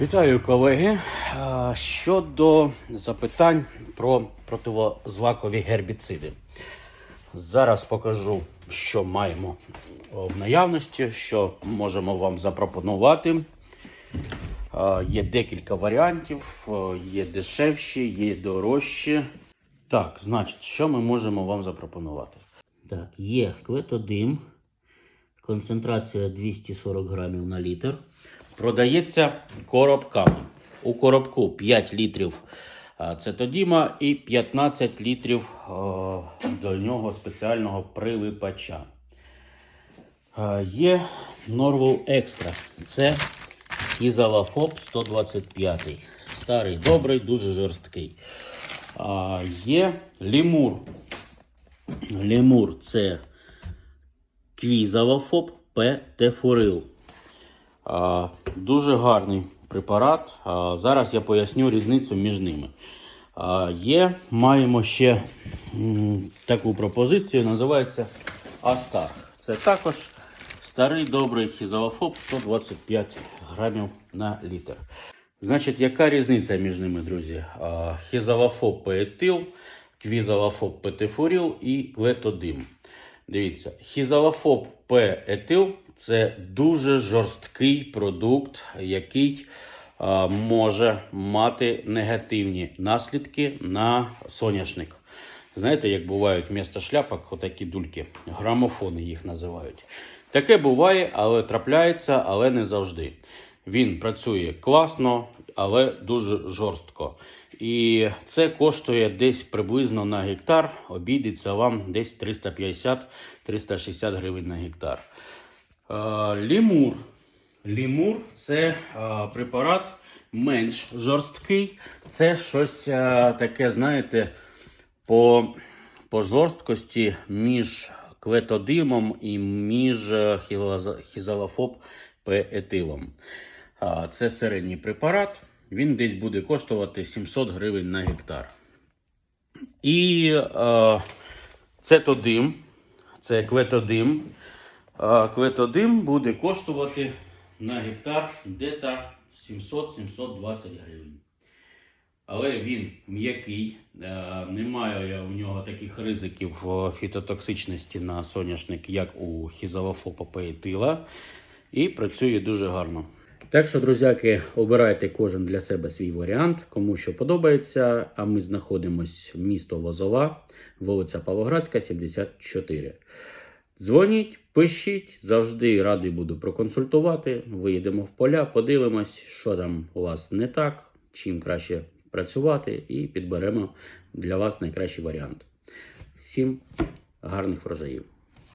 Вітаю колеги. Е, Щодо запитань про противозлакові гербіциди. Зараз покажу, що маємо в наявності, що можемо вам запропонувати. Е, Є декілька варіантів, е, є дешевші, є дорожчі. Так, значить, що ми можемо вам запропонувати? Так, є кветодим, концентрація 240 грамів на літр. Продається коробками. У коробку 5 літрів цетодіма і 15 літрів до нього спеціального прилипача. Є Norval Extra. Це Ізалафоп 125. Старий, добрий, дуже жорсткий. Є лімур. Лемур це квізалофоб П. Дуже гарний препарат. Зараз я поясню різницю між ними. Є, маємо ще таку пропозицію, називається Астарх. Це також старий добрий хізалофоб 125 грамів на літр. Значить, яка різниця між ними, друзі? А, Хізалофоб пеетил, квізалофоб петефуріл і клетодим. Дивіться, хізалофоб П-етил це дуже жорсткий продукт, який а, може мати негативні наслідки на соняшник. Знаєте, як бувають вмісто шляпок отакі дульки, грамофони їх називають. Таке буває, але трапляється, але не завжди. Він працює класно, але дуже жорстко. І це коштує десь приблизно на гектар, обійдеться вам десь 350-360 гривень на гектар. Лімур. Лімур це препарат менш жорсткий. Це щось таке, знаєте, по, по жорсткості між кветодимом і між хілоза- хізалофоб пеетилом. Це середній препарат. Він десь буде коштувати 700 гривень на гектар. І е, цетодим, це кветодим. Е, кветодим буде коштувати на гектар десь 700-720 гривень. Але він м'який, е, немає у нього таких ризиків е, фітотоксичності на соняшник, як у хізалофопа пеетила, і працює дуже гарно. Так що, друзяки, обирайте кожен для себе свій варіант, кому що подобається. А ми знаходимось місто Лозова, вулиця Павлоградська, 74. Дзвоніть, пишіть, завжди радий буду проконсультувати. Виїдемо в поля, подивимось, що там у вас не так, чим краще працювати, і підберемо для вас найкращий варіант. Всім гарних врожаїв!